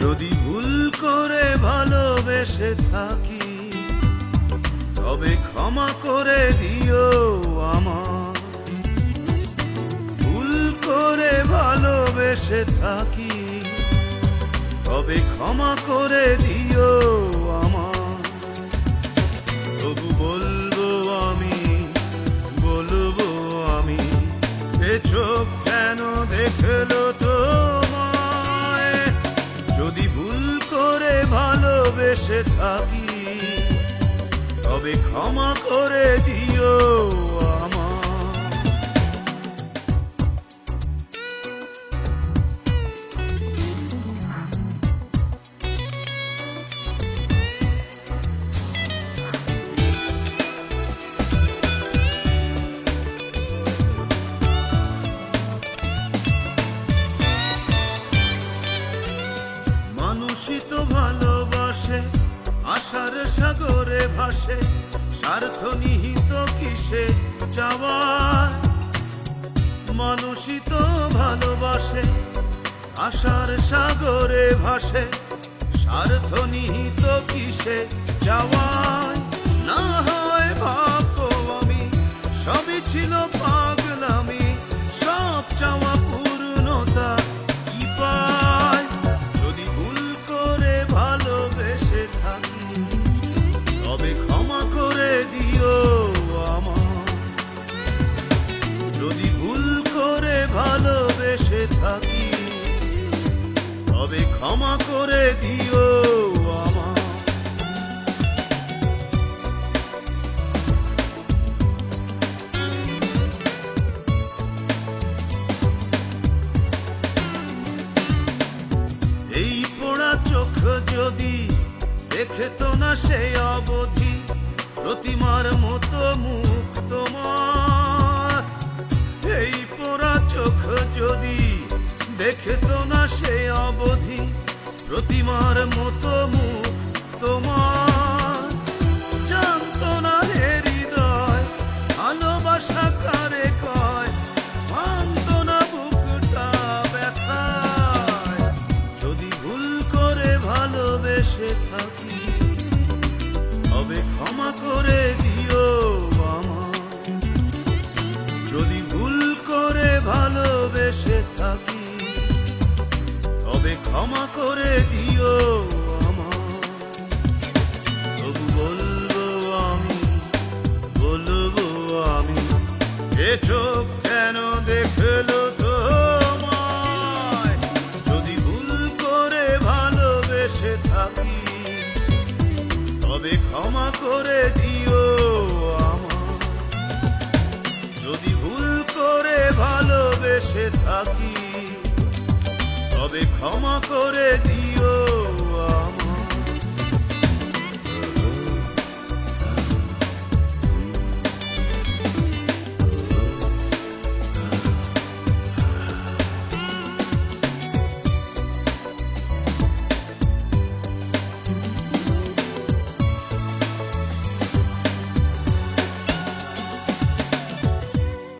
যদি ভুল করে ভালোবেসে থাকি, তবে ক্ষমা করে দিও আমার ভুল করে ভালোবেসে থাকি, তবে ক্ষমা করে দিও ভালোবেসে থাকি তবে ক্ষমা করে দিও। আশার সাগরে ভাসে, স্বার্থ নিহিত কিসে চাওয়ার মানুষই তো ভালোবাসে আশার সাগরে ভাসে, স্বার্থ নিহিত কিসে যাওয়ায় তো না অবধি প্রতিমার মতো মুখ তোমার এই পোড়া চোখ যদি দেখে তো না সে অবধি প্রতিমার মতো মুখ তোমার জানত না হৃদয় ভালোবাসা কারে কয়? মানতো না বুকটা ব্যথায়। যদি ভুল করে ভালোবেসে থাকি করে দিও আমার যদি ভুল করে ভালোবেসে থাকি, তবে ক্ষমা করে দিও আমার তবু বলব আমি বলব আমি, এ চোখ কেন দেখল তোমায়? যদি ভুল করে ভালোবেসে থাকি তবে ক্ষমা করে দিও আমার। যদি ভুল করে ভালোবেসে থাকি তবে ক্ষমা করে দিও